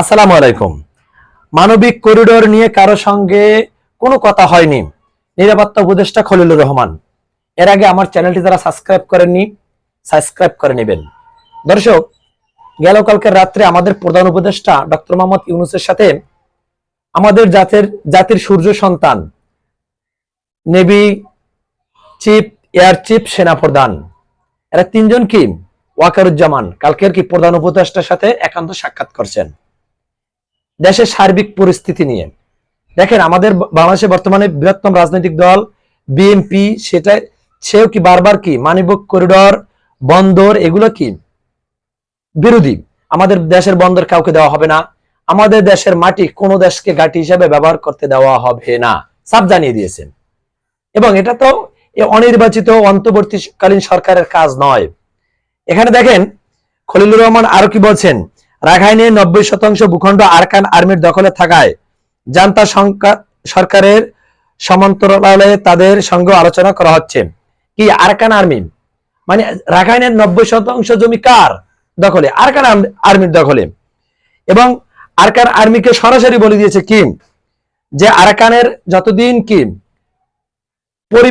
আসসালামু আলাইকুম। মানবিক করিডোর নিয়ে কারও সঙ্গে কোনো কথা হয়নি। নিরাপত্তা উপদেষ্টা খলিলুর রহমান। এর আগে আমার চ্যানেলটি যারা সাবস্ক্রাইব করেননি, সাবস্ক্রাইব করে নেবেন। দর্শক, গেল কালকের রাত্রে আমাদের প্রধান উপদেষ্টা ডক্টর মোহাম্মদ ইউনুসের সাথে আমাদের জাতের, জাতির সূর্য সন্তান, নেভি চিফ, এয়ার চিফ, সেনাপ্রধান। এরা তিনজন কি? ওয়াকারুজ্জামান। কালকের কি প্রধান উপদেষ্টার সাথে একান্ত সাক্ষাৎ করছেন? দেশের সার্বিক পরিস্থিতি নিয়ে। দেখেন, আমাদের বাংলাদেশে বর্তমানে বৃহত্তম রাজনৈতিক দল, বিএনপি সেটা সেও কি বারবার কি মানিবক করিডর, বন্দর, এগুলো কি? বিরোধী। আমাদের দেশের বন্দর কাউকে দেওয়া হবে না। আমাদের দেশের মাটি কোনো দেশকে ঘাঁটি হিসাবে ব্যবহার করতে দেওয়া হবে না। সাব জানিয়ে দিয়েছেন। এবং এটা তো অনির্বাচিত, অন্তর্বর্তীকালীন সরকারের কাজ নয়। এখানে দেখেন, খলিলুর রহমান আরও কি বলছেন? রাখাইনে নব্বই শতাংশ ভূখণ্ড আরকান আর্মির দখলে থাকায় জান্তা সরকারের সমান্তরালে তাদের সঙ্গে আলোচনা করা হচ্ছে। কি, আরকান আর্মি? মানে রাখাইনের নব্বই শতাংশ জমি কার দখলে? আরকান আর্ম- আর্মির দখলে। এবং আরকান আর্মিকে সরাসরি বলে দিয়েছে কিম? যে আরাকানের যতদিন কি পরিবেশ